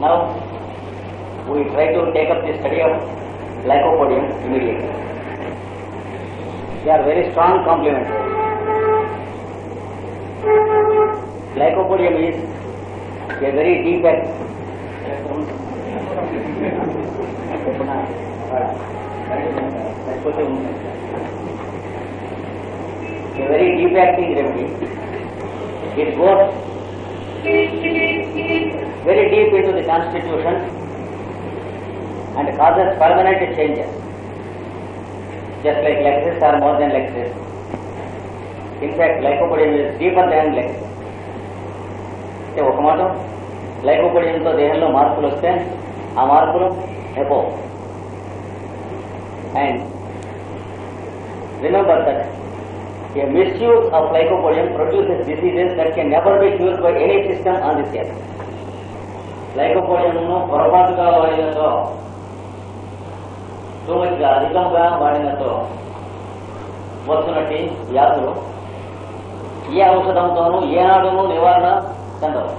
Now, we try to take up the study of lycopodium immediately. They are very strong complementary. Lycopodium is a very deep a very deep acting remedy. It goes very deep into the constitution and causes permanent changes. Just like Lexis are more than Lexis. In fact, lycopodium is deeper than Lexis. అంటే ఒక మాట లైకోపడియంతో దేహంలో మార్పులు వస్తే ఆ మార్పులు ఎపో and remember that A misuse of lycopodium produces diseases that can never be cured by any system on this earth. లైకోపోడియంను పొరపాటుగా వాడినతో తూమచిగా అధికంగా వాడినతో వస్తున్నట్టు వ్యాధులు ఏ ఔషధంతోనూ ఏనాడును నివారణ చెందవు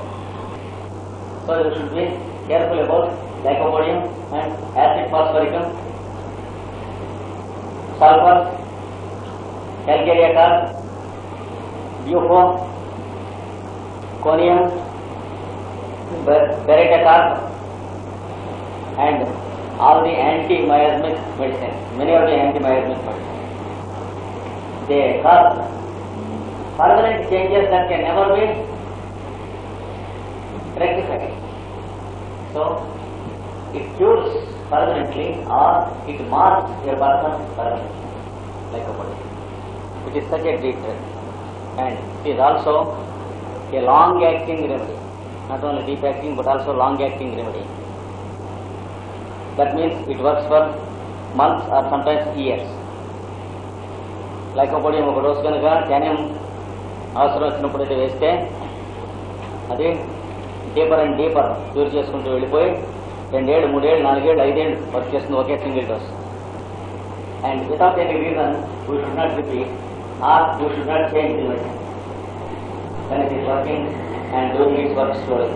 so you should be careful about lycopodium and acid phosphoricum sulphur calcaria carb, bufo, conium, ber- beretta carb, and all the anti-miasmic medicine, many of the anti-miasmic medicine. They cause permanent changes that can never be rectified. So, it cures permanently or it marks your person permanently, like a body. Is such a great drug. And it is also a long acting remedy. Not only deep acting but also long acting remedy. That means it works for months or sometimes years. Lycopodium ఒక dose కనుక క్యానియం అవసరం వచ్చినప్పుడు అయితే వేస్తే అది deeper and deeper cure చేసుకుంటూ వెళ్ళిపోయి రెండేళ్ళు మూడేళ్ళు నాలుగేళ్ళు ఐదేళ్ళు వర్క్ చేస్తుంది ఒకే single dose and without any reason we should not repeat or we should not change invest medicine. When it is working and doing its work slowly,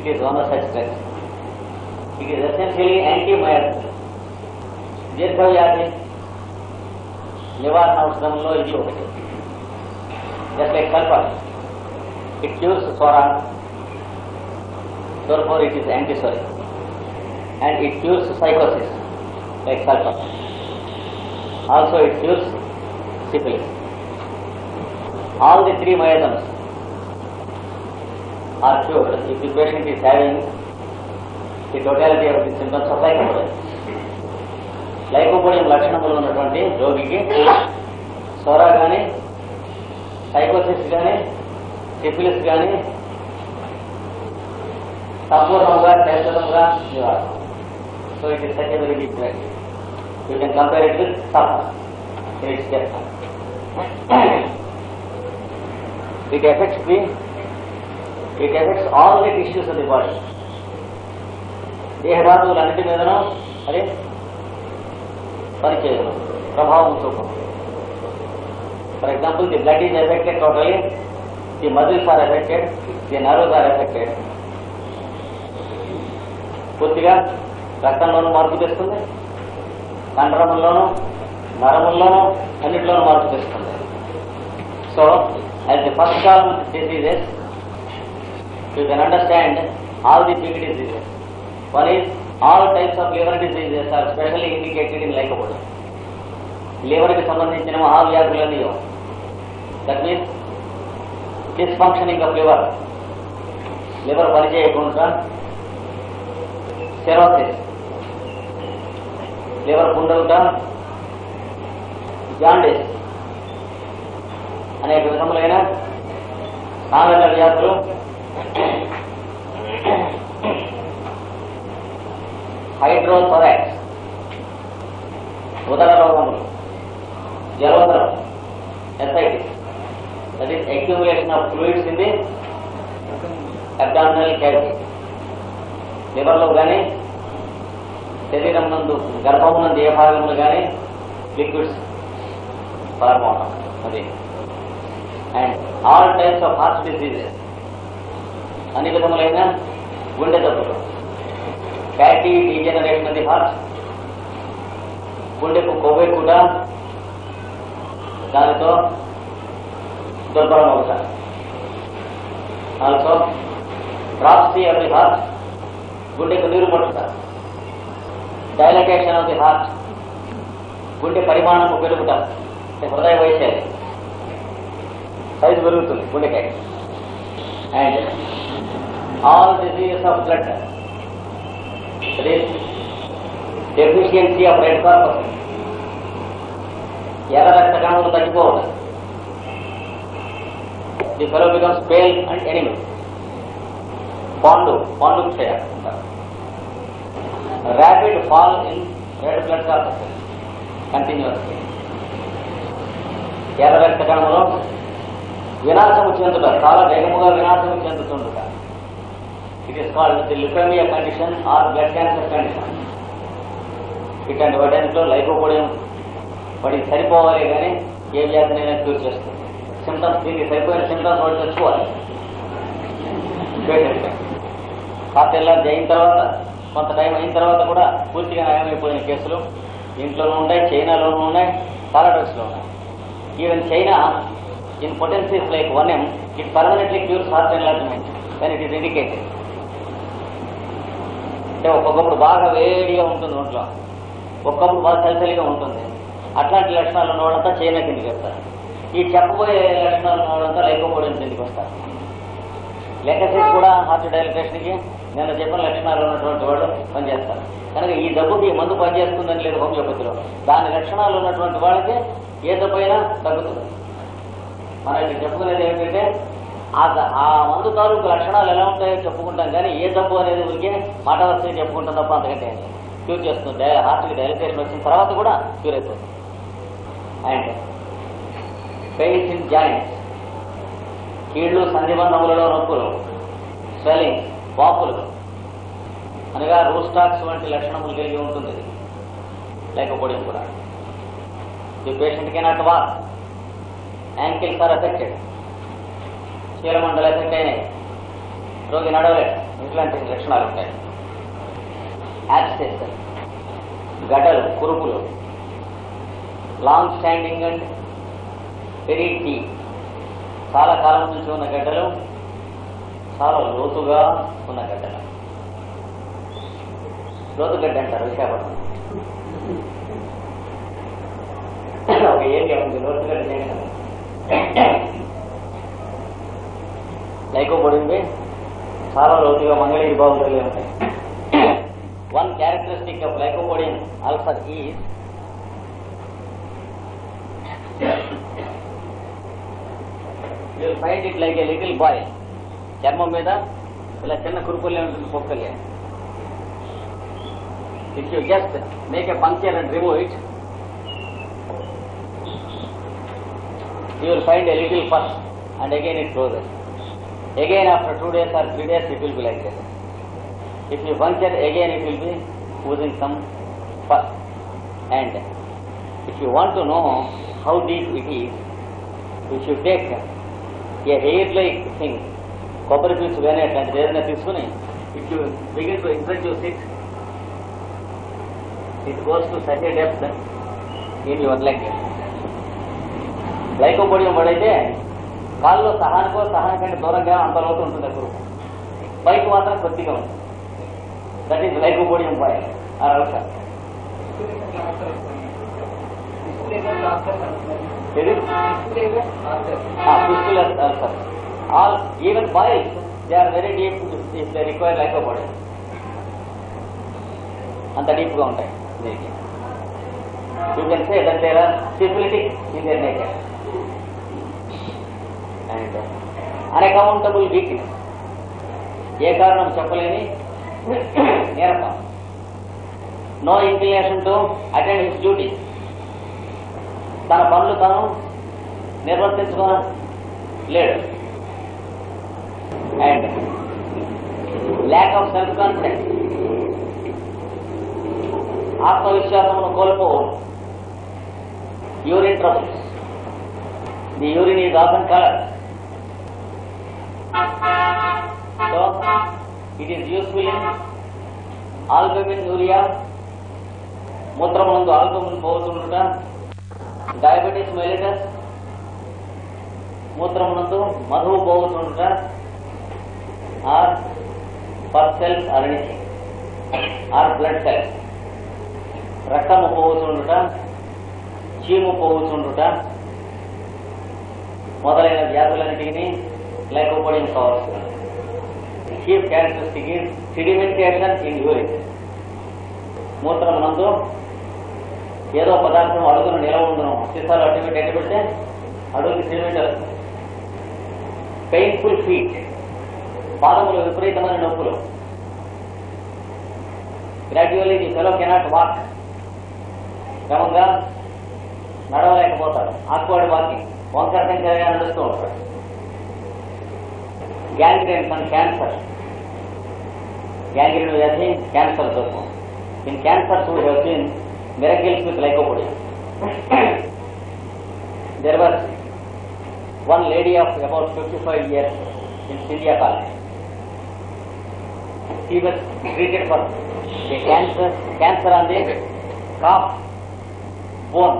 it is one of such drugs. It is essentially anti-myasthenic. దీర్ఘవ్యాధి నివారణ ఔషధంలో ఇది ఒకటి just like sulphur it cures psora therefore it is antisoric and it cures psychosis like sulfur also it cures syphilis. All the three miasms are cured if the patient is having the totality of the symptoms of lycopodium. Lycopodium లక్షణములు ఉన్నటువంటి రోగికి Sora కానీ సైకోసిస్ కానీ syphilis కానీ సంపూర్ణంగా శాశ్వతంగా నివారణ so it is such a very big You can compare it with sulfur. It's different. it affects the, it affects all the tissues of the body. దేహధాతువులన్నిటి మీదను అదే పనిచేయదు ప్రభావం చూపం for example the blood is affected totally the muscles are affected the nerves are affected పూర్తిగా రక్తంలోనూ మార్పు తెస్తుంది కండరముల్లోనూ నరముల్లోనూ అన్నింటిలోనూ మార్పు తెస్తుంది. సో అది the first column diseases you can understand all the big diseases one is all types of liver diseases are specially indicated in like లివర్కి సంబంధించిన ఆ వ్యాధులన్నీ that means dysfunctioning of liver liver పనిచేయకుండా సెరోసిస్ లివర్ పుండలుట జాండీస్ అనేక విధములైన సాధారణ వ్యాధులు hydrothorax ఉదర రోగములు జలోదరం. Ascites that is accumulation of fluids in the abdominal cavity లివర్లో కానీ శరీరం నందు గర్భం నందు ఏ భాగంలో కానీ లిక్విడ్స్ ఫార్మ్ అవడం అది and all types of heart diseases అన్ని విధములైన గుండె జబ్బులు. Fatty degeneration of the heart గుండెకు కొవ్వే కూడా దానితో దుర్బలం అవుతారు also dropsy of the heart గుండెకు నీరు పట్టుతారు డైలకేషన్ ఆఫ్ ది హార్ట్ గుండె పరిమాణము పెరుగుతారు హృదయ వైశాలి సైజు పెరుగుతుంది గుండెకాయ and all diseases of blood deficiency of red corpus ఎర్ర రక్త కణములు తగ్గిపోవడం. The fellow becomes pale and anaemic Pandu పాండు క్షయ rapid fall in red blood corpus continues ఎర్ర రక్త కణములు వినాశము చెందుట చాలా వేగముగా వినాశము చెందుతుండుట. It is called the leukaemia condition or blood cancer condition ఇట్లాంటి వాటిలో లైకోపోడియం వాటికి సరిపోవాలి కానీ ఏ వ్యాధినైనా క్యూర్ చేస్తుంది. సిమ్టమ్స్ దీనికి సరిపోయిన సిమ్టమ్స్ వాడు తెచ్చుకోవాలి పేషెంట్గా అయిన తర్వాత కొంత టైం అయిన తర్వాత కూడా పూర్తిగా నయమైపోయిన కేసులు ఇంట్లోనూ ఉన్నాయి చైనాలోనూ ఉన్నాయి చాలా డ్రగ్స్లో ఉన్నాయి. Even China in potencies like one M it permanently cures heart enlargement కానీ ఇట్ ఈస్ ఇండికేటెడ్ అంటే ఒక్కొక్కప్పుడు బాగా వేడిగా ఉంటుంది ఒంట్లో. ఒక్కొక్కప్పుడు బాగా చలిచలిగా ఉంటుంది. అట్లాంటి లక్షణాలు ఉన్న వాళ్ళంతా చైనా కిందికి వస్తారు. ఈ చెప్పబోయే లక్షణాలు ఉన్న వాళ్ళంతా లేకపోవడం కిందికి వస్తారు. లెక్కసీస్ కూడా హార్ట్ డైలటేషన్కి నేను చెప్పిన లక్షణాలు ఉన్నటువంటి వాళ్ళు పనిచేస్తారు. కనుక ఈ డబ్బుకి మందు పనిచేస్తుందని లేదు హోమియోపతిలో. దాని లక్షణాలు ఉన్నటువంటి వాళ్ళకి ఏ దెబ్బ అయినా తగ్గుతుంది. మనం ఇక్కడ చెప్పుకునేది ఏంటంటే ఆ ఆ మందు తాలూకు లక్షణాలు ఎలా ఉంటాయో చెప్పుకుంటాం కానీ ఏ జబ్బు అనేది ఊరికే మాట వస్తే చెప్పుకుంటాం తప్ప అంతకంటే క్యూర్ చేస్తుంది. హార్ట్కి డైలటేషన్ వచ్చిన తర్వాత కూడా క్యూర్ అయిపోతుంది. అండ్ పెయిన్స్ ఇన్ జాయింట్స్ కీళ్ళు సంధిబంధములలో నొప్పులు స్వెల్లింగ్ వాపులు. అనగా రూస్టాక్స్ వంటి లక్షణములు కలిగి ఉంటుంది లేకపోవడం కూడా. The patient cannot walk ankles are affected చీలమండలు affect రోగి నడవలేడు ఇట్లాంటి లక్షణాలు ఉంటాయి. యాక్సెస్ గడ్డలు కురుపులు. లాంగ్ స్టాండింగ్ అండ్ వెరీ టీ చాలా కాలం నుంచి ఉన్న గడ్డలు చాలా లోతుగా ఉన్న గడ్డలు. లోతుగడ్డ అంటారు విశాఖపట్నం. ఒక ఏరియా ఉంది లోతుగడ్డ జంక్షన్ లైకోపొడింది చాలా లోతుగా మంగళగిరి బాగుంటుంది ఉంటాయి one characteristic of lycopodium ulcer is you find it like a little boil చర్మం మీద ఇలా చిన్న కురుకులే ఉంటుంది పొక్కలే if you just make a puncture and remove it you will find a little first and again it closes. Again after two days or three days it will be like that. If you puncture again it will be using some pus. And if you want to know how deep it is, you should take a hair like thing, కొబ్బరి పీచు కానీ అట్లాంటిది ఏదైనా తీసుకుని you begin to to your it it goes to such a depth in your leg. Lycopodium పడైతే కాల్లో సహానికో సహాని కంటే దూరంగా అంత లోతు ఉంటుంది అప్పుడు పైకి మాత్రం కొద్దిగా ఉంటుంది దట్ ఈస్ లైకోపొడియం బాయ్ ఆ రౌష ఇది ulcer all even boils they are very deep if they require lycopodium అంత డీప్గా ఉంటాయి. దీనికి you can say that there are syphilitic in their nature and unaccountable weakness ఏ కారణం చెప్పలేని నీరసం. No inclination to attend his duty తన పనులు తాను నిర్వర్తించుకో లేడు and lack of self confidence ఆత్మవిశ్వాసమును కోల్పో. Urine troubles the urine is often colour so it is useful in albumin urea మూత్రమునందు albumin పోతుండుట diabetes mellitus మూత్రమునందు మధువు పోతుండుట or pus cells or anything or blood cells రక్తము పోవుతుండుట చీము పోవుతుండుట మొదలైన వ్యాధులన్నిటికీ lycopodium chief characteristic is sedimentation in urine. మూత్రం నందు ఏదో పదార్థం అడుగును నిలవ ఉండును. సీసాలు అడ్డు పెట్టి ఎట్టి పెడితే అడుగుకి సిడిమెంట్ పెయిన్ఫుల్ ఫీట్ పాదములు విపరీతమైన నొప్పులు. Gradually the fellow cannot walk క్రమంగా నడవలేకపోతాడు. ఆక్వర్డ్ వాకింగ్ వంకర సంఖ్యగా నడుస్తూ ఉంటాడు. గ్యాంగ్రీన్ అండ్ క్యాన్సర్ గ్యాంగ్రీన్ వ్యాధి క్యాన్సర్ దోషం in cancer we have seen miracles with lycopodium. there was one lady of about 55 years in India College. She was treated for a cancer, cancer on the calf bone.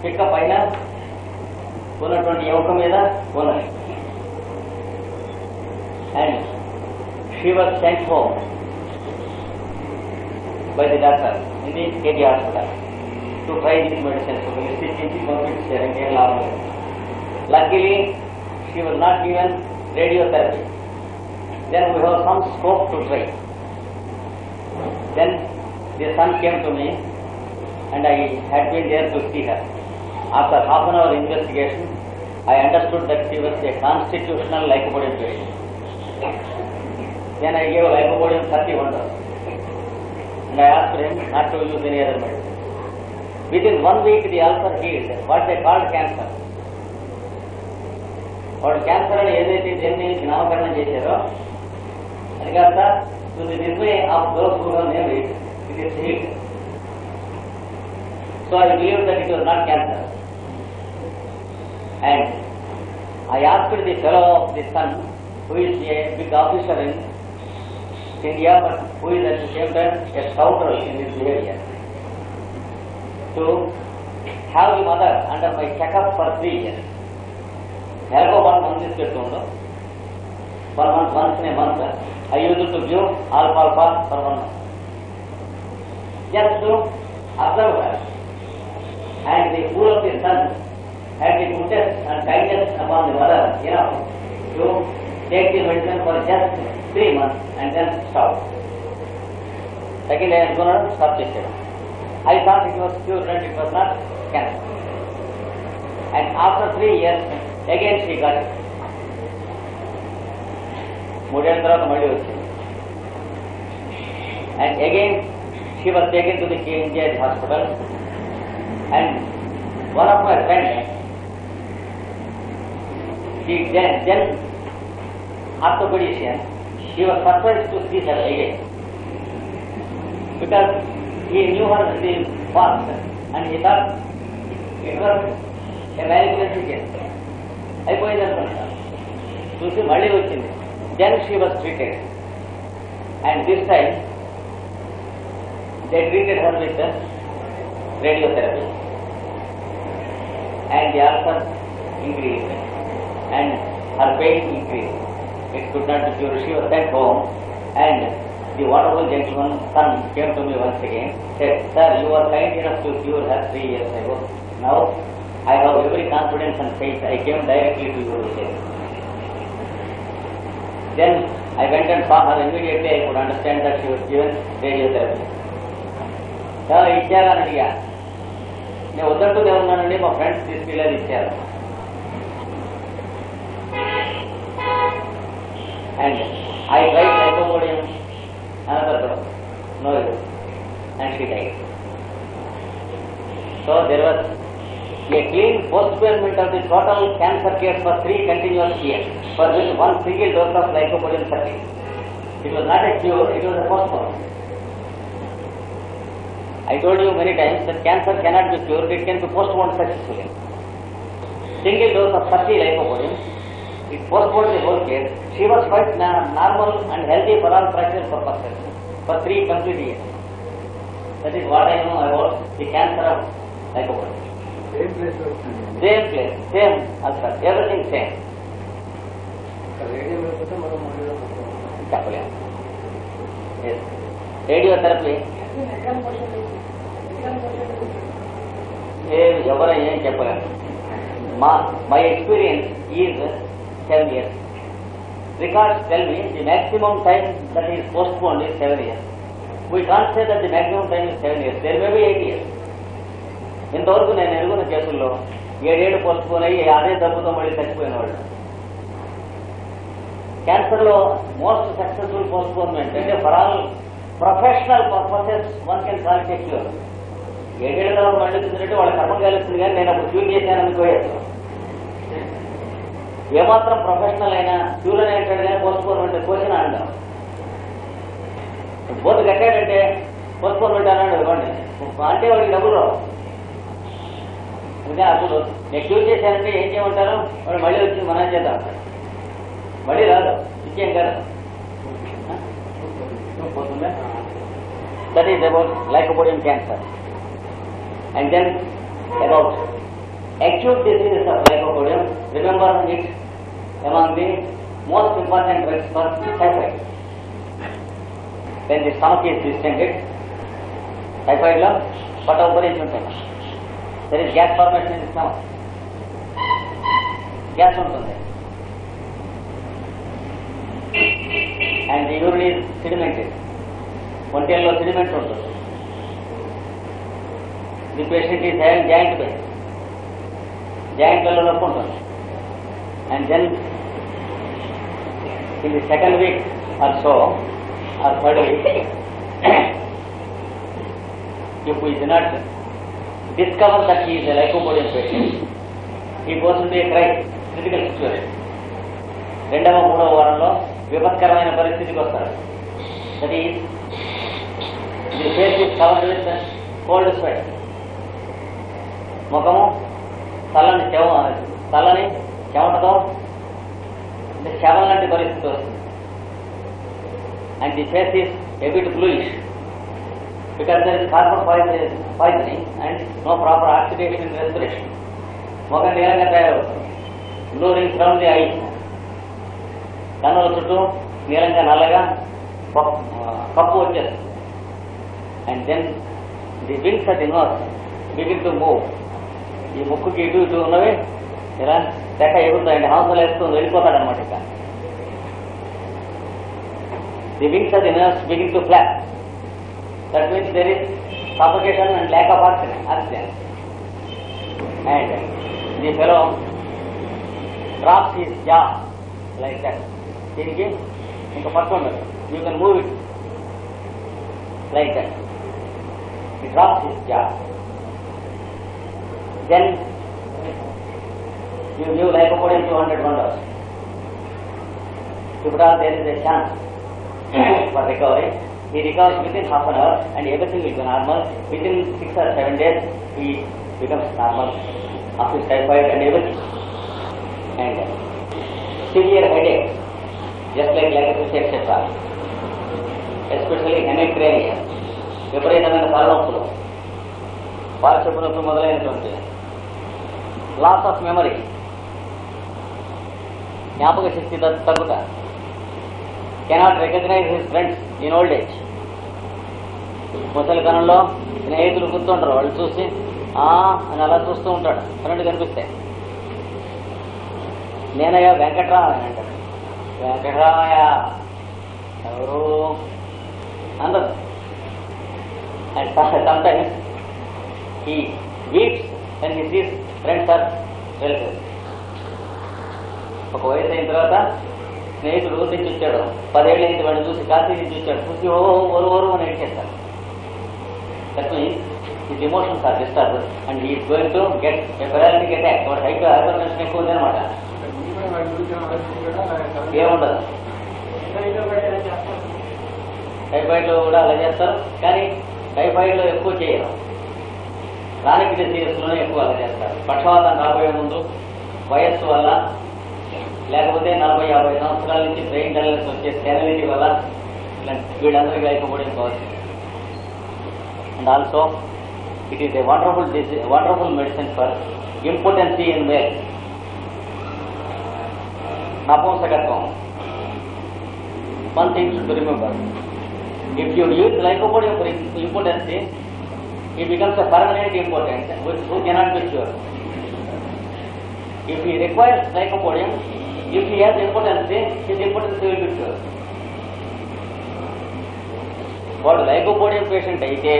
పిక్క పైన ఉన్నటువంటి యువక మీద ఉన్నది and she was sent home by the doctor in the KD hospital to try this medicine. So we stitching and normal. Luckily, she was not given radiotherapy. Then we have some scope to try. Then the son came to me and I had been there to see her. After half an hour investigation, I understood that she was a constitutional lycopodia patient. Then I gave lycopodium 31 doses. and I asked him not to use any other medicine. Within one week the ulcer healed, what they called cancer. వాడు cancer అని ఏదైతే దేన్ని నామకరణం చేశారో అది కాస్త to the display of those who name it it is heat so I believe that it was not cancer and I asked the fellow of the son who is the big officer in India, but who is at the same time a scoundrel in his behavior. To have a mother under my checkup for three years. Help of one month is get one month, once in a month, I used to give alpha, alpha for one month. Just to observe her and the rule of the son had the goodness and kindness upon the mother, you know, to take the medicine for just three months and then stop. Second day I am going to stop taking I thought it was cured and it was not cancer. And after three years, again she got it. మూడేళ్ళ తర్వాత మళ్ళీ వచ్చింది and again she was taken to the KNGI hospital and one of my friend she then then orthopedician, he was surprised to see her again. Because he knew her the past and he thought it was a manipulation case. అయిపోయింది అనుకుంటా చూసి మళ్ళీ వచ్చింది then she was treated and this time they treated her with radiotherapy and the ulcer increase and her pain increase It could not be cured. She was sent home and the wonderful gentleman son came to me once again, said, Sir, you were kind enough to cure her three years ago. Now I have every confidence and faith. I came directly to your today. Then I went and saw her immediately. I could understand that she was given radiotherapy. Sir ఇచ్చారా అడిగా నేను వద్దంటూనే ఉన్నానండి మా friends తీసుకెళ్ళారు ఇచ్చారు and I tried lycopodium another drug, no use, and she died. So there was a clean postponement of the total cancer case for three continuous years, for which one single dose of lycopodium 30. It was not a cure, it was a postponement. I told you many times that cancer cannot be cured, it can be postponed successfully. Single dose of 30 lycopodium it postponed the whole case. She was quite na- normal and healthy for all practical purposes. for three complete years. That is what I know about the cancer of lycopodium. Same place వచ్చింది Same place, same ulcer, everything same. Radio లేకపోతే మనం మళ్ళీ చెప్పలేము radiotherapy ఏ ఎవరు ఏం చెప్పలేము మా my experience is seven years records tell me the maximum time that is postpone is seven years we can't say that the maximum time is seven years there may be eight years ఇంతవరకు నేను ఎరుగున్న కేసుల్లో ఏడేళ్ళు post అయ్యి అదే దెబ్బతో మళ్ళీ చచ్చిపోయిన వాళ్ళు క్యాన్సర్లో మోస్ట్ సక్సెస్ఫుల్ పోస్ట్పోన్మెంట్ అంటే for all professional purposes one can call చేసి ఏడేళ్ళ తర్వాత మళ్ళీ చూసినట్టు వాళ్ళ కర్మం కానీ నేను అప్పుడు క్యూర్ చేశాను అనుకోలేదు ఏమాత్రం ప్రొఫెషనల్ అయినా క్యూర్ అని అంటాడు కానీ పోస్ట్పోన్మెంట్ క్వశ్చన్ అంటాం. బోర్డు కట్టాడంటే పోస్ట్పోన్మెంట్ అన్నాడు ఇవ్వండి. అంటే వాడికి డబ్బులు రావు. అంటే అప్పుడు నేను క్యూర్ చేశానంటే ఏం చేయమంటారు? వాడు మళ్ళీ వచ్చి మనం చేద్దాం మళ్ళీ రాదు. ఇచ్చేం కాదు. పోతుందా? That is about lycopodium cancer and then about acute diseases of lycopodium, remember it among the most important drugs for typhoid. When the stomach is distended, typhoid లో పొట్ట ఉపరించి ఉంటుంది there is gas formation in the stomach gas ఉంటుంది and the urine is sedimented ఒంటేల్లో sediment ఉంటుంది the patient is having joint pain జాయింట్లలో నొప్పి ఉంటుంది and then in the second week or so or third week if we not discover that that he is a ఈ patient, he goes into రెండవ మూడవ వారంలో విపత్కరమైన పరిస్థితికి వస్తారు. That is the face is covered with cold sweat ముఖము తలని చెవ తలని చెమటతో అంటే శవం లాంటి పరిస్థితి వస్తుంది. And the face is a bit bluish because there is carbon poison- poisoning and no proper oxidation respiration respiration. నీలంగా తయారవుతుంది. Blue rings round the eye కన్నుల చుట్టూ నీలంగా నల్లగా కప్పు వచ్చేస్తుంది. And then the wings at the nose begin to move ఈ ముక్కుకి ఇటు ఇటు ఉన్నవి. ఇలా తెక్క ఎగురుతాయండి హంసలు వేస్తుంది వెళ్ళిపోతాడనమాట ఇక. The wings are దినర్స్ begin to flap that means there is suffocation and lack of oxygen oxygen and the fellow drops his jaw like that దీనికి ఇంకా పట్టుకోండి you can move it like that he drops his jaw give like according two hundred wonders ఇప్పుడు there is a chance for recovery he recovers within half an hour and everything will be normal. Within six or seven days, he becomes normal of his typhoid and everything. And severe headache, just like leprosy, etc. Especially hemicrania, విపరీతమైన తలనొప్పులు పాలచెప్పు నొప్పి మొదలైనటువంటి loss of memory జ్ఞాపక శక్తి తగ్గు- తగ్గుట cannot recognise his friends in old age ముసలితనంలో స్నేహితులు గుర్తుంటారు. వాళ్ళు చూసి ఆ అని అలా చూస్తూ ఉంటాడు. ఫ్రెండ్ కనిపిస్తే. నేనయ్యా వెంకట్రామయ్య అంటాడు. వెంకట్రామయ్య ఎవరు? అందరు. And sometimes he weeps and his is friends or relatives ఒక వయసు అయిన తర్వాత స్నేహితుడు ఊరి నుంచి వచ్చాడు. పదేళ్ళ నుంచి వాడిని చూసి కాశీ నుంచి వచ్చాడు. చూసి ఓ ఓరు ఓరు అని ఏడ్చేస్తాడు that means his emotions are disturb and he is going to get a get act వాడు హైట్ హైపర్టెన్షన్ ఎక్కువ ఉంది అనమాట ఏముండదు. టైఫాయిడ్లో కూడా అలా చేస్తారు. కానీ టైఫాయిడ్లో ఎక్కువ చేయరు. రానికి డిసీజెస్ ఎక్కువ చేస్తారు. పక్షవాతం రాబోయే ముందు వయస్సు వల్ల లేకపోతే నలభై యాభై సంవత్సరాల నుంచి బ్రెయిన్ డల్నెస్ వచ్చే సెనలిటీ వల్ల ఇట్లాంటి వీళ్ళందరికీ lycopodium and also it is a wonderful DC wonderful medicine for impotency in male నపుంసకత్వం. One thing to remember if you use glycopodium for impotency he becomes permanent impotent with who cannot be sure if he requires make a podium if he has impotence his impotence will be వాడు lycopodium patient అయితే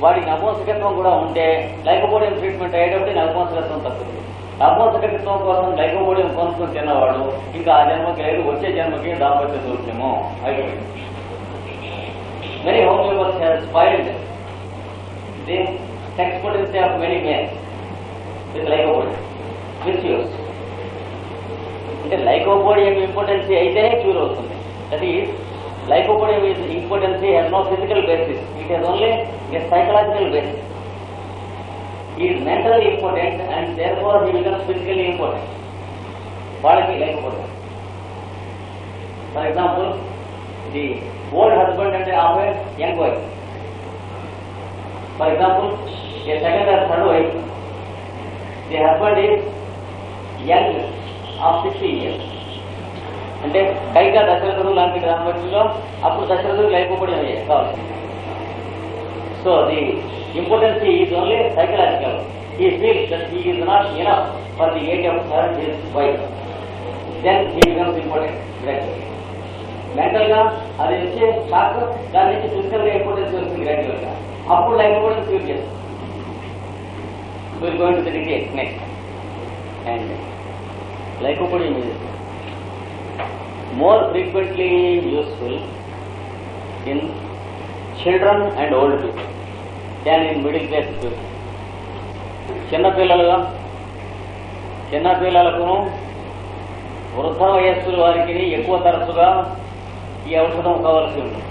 వాడికి నపంసకత్వం కూడా ఉంటే lycopodium treatment అయ్యేటప్పుడు నపంసకత్వం తప్పుతుంది నపంసకత్వం కోసం లైకపోడియం పంచుకుని తిన్నవాడు ఇంకా ఆ జన్మకి లేదు వచ్చే జన్మకి దాంపత్య దూర్యము అయిపోయింది. Members homeopathy spoiled They sex potency of many men with lycopodium. Misuse. అంటే లైకోపోడియం ఇంపార్టెన్సీ అయితేనే క్యూర్ అవుతుంది that is lycopodium is impotency has no physical basis it has only a psychological basis is mental impotent and therefore he becomes physically impotent వాళ్ళకి లేకపోతే for example the old husband అంటే of a wife. For example, a second or third wife, the husband is young of 60 years. అంటే పైగా దశరథుడు లాంటి గ్రామంలో అప్పుడు దశరథుడు లేకపోవడం కావాలి. So the impotence is only psychological he feel that he is not enough for the age of her his wife then he becomes impotent gradual మెంటల్గా అది వచ్చే షాక్ దాని నుంచి ఫిజికల్గా ఇంపార్టెన్స్ వస్తుంది. గ్రాడ్యువల్గా అప్పుడు లైఫ్ కూడా ఫీల్ చేస్తాం. Will going to the details next and lycopodium is more frequently useful in children and old people than in middle class people చిన్నపిల్లలుగా చిన్నపిల్లలకు వృద్ధ వయస్సుల వారికి ఎక్కువ తరచుగా ఈ ఔషధం కావాల్సి ఉంది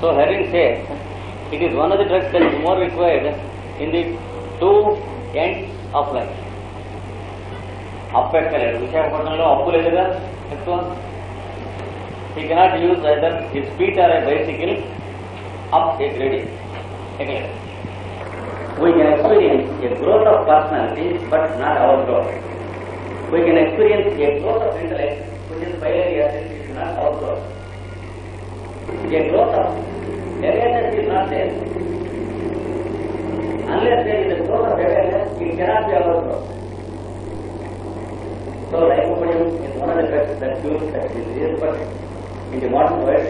so Hering say It is one of the drugs that is more required in the two ends of life అప్పు ఎక్కలేడు విశాఖపట్నంలో అప్పు లేదుగా ఎక్కువ he cannot use either his feet or a bicycle up a grading ఎక్కలేడు We can experience a growth of personality, but not our growth. We can experience a growth of intellect, which is binary identity, not our growth. A growth of awareness is not there. Unless there is a growth of awareness, it cannot be our growth. So, lycopodium is one of the drugs that cures that disease, but in the modern world,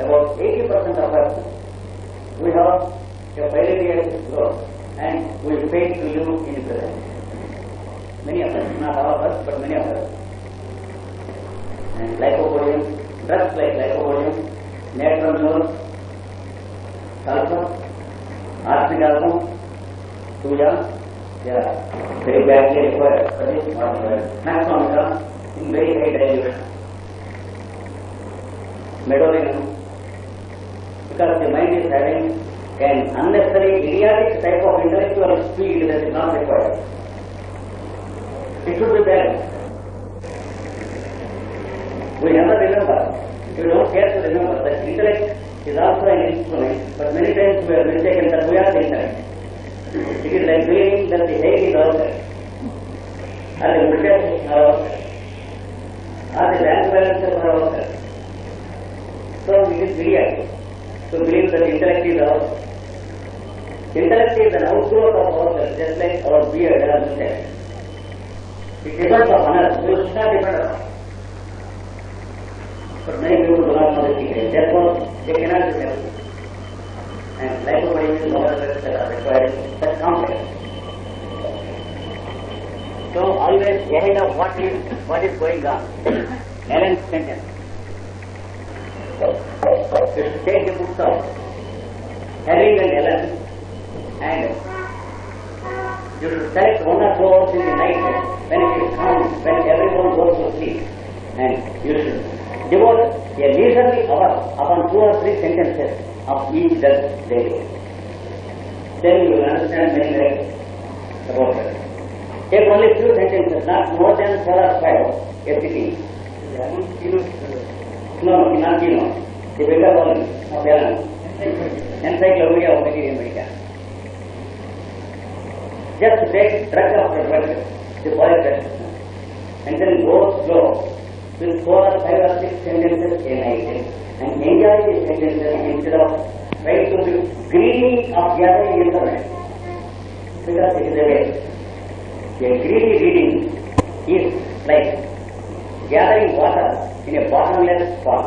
about 80% of us, we have a binary growth and we fail to live in the present. Many of us, not all of us, but many of us. And lycopodium, drugs like lycopodium, natronol, sulfur, arsenic album, tuya, they are very badly required for this world. Maxomicum in very high dilution. Medolinum, because the mind is having an unnecessary idiotic type of intellectual speed that is not required. It should be balanced. We never remember, we don't care to remember that intellect is also an instrument, but many times we are mistaken that we are the intellect. It is like believing that the head is outside, or the mutation are outside, or the bank balances are outside. So it is idiotic to believe that intellect is outside. Intellect is an outgrowth of ourselves, just like our beard or mustache. It depends upon us, we should not depend upon it. But many people do not know the secret, therefore they cannot be helped. And of the drugs that are required such complex. So always ahead of what is what is going on. Allen's sentence. Take the books of Herring and Ellen and you should select one or two hours in the night when it is calm, when everyone goes to sleep. And you should devote a leisurely hour upon two or three sentences of each drug daily. Then you will understand many things about it. Take only few sentences, not more than four or five, everything. No, no, not know. The bigger one of Alan. Encyclopedia of Material America. Just take drug after drug, the test, and then go slow with four or five or six sentences a night and enjoy the sentences instead of trying to be greedy of gathering information. Because it is a waste. A greedy reading is like gathering water in a bottomless pot.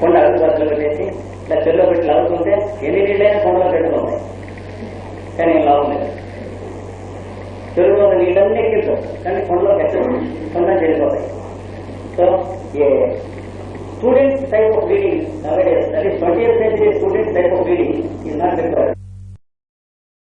కొండ అడుగు వరుసలో పెట్టేసి ఇట్లా చెల్లో పెట్టి లాగుతుంటే ఎన్ని నీళ్ళైనా కొండలో పెట్టుకుంటాయి కానీ ఏం లాభం లేదు చెరువులో నీళ్ళన్నీ ఎక్కించవు కానీ కొండలో పెట్టవు కొండ చెడిపోతాయి. So a students type of reading that is twenty century students type of reading is not required